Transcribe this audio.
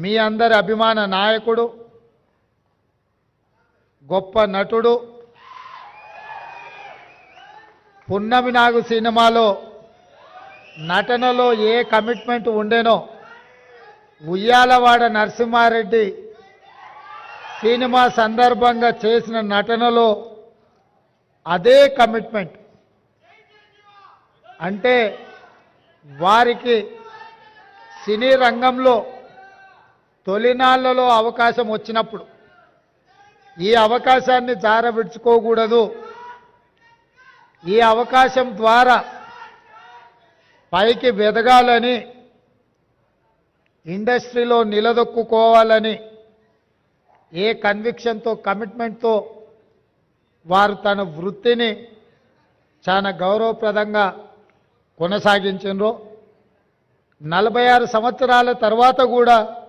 మీ అందరి అభిమాన నాయకుడు గొప్ప నటుడు పున్నమి నాగు సినిమాలో నటనలో ఏ కమిట్మెంట్ ఉండేనో ఉయ్యాలవాడ నరసింహారెడ్డి సినిమా సందర్భంగా చేసిన నటనలో అదే కమిట్మెంట్. అంటే వారికి సినీ రంగంలో తొలినాళ్ళలో అవకాశం వచ్చినప్పుడు ఈ అవకాశాన్ని జారవిడ్చుకోకూడదు. ఈ అవకాశం ద్వారా పైకి వెదగాలని ఇండస్ట్రీలో నిలదొక్కుకోవాలని ఏ కన్విక్షన్తో కమిట్మెంట్తో వారు తన వృత్తిని చాలా గౌరవప్రదంగా కొనసాగించారు నలభై ఆరు సంవత్సరాల తర్వాత కూడా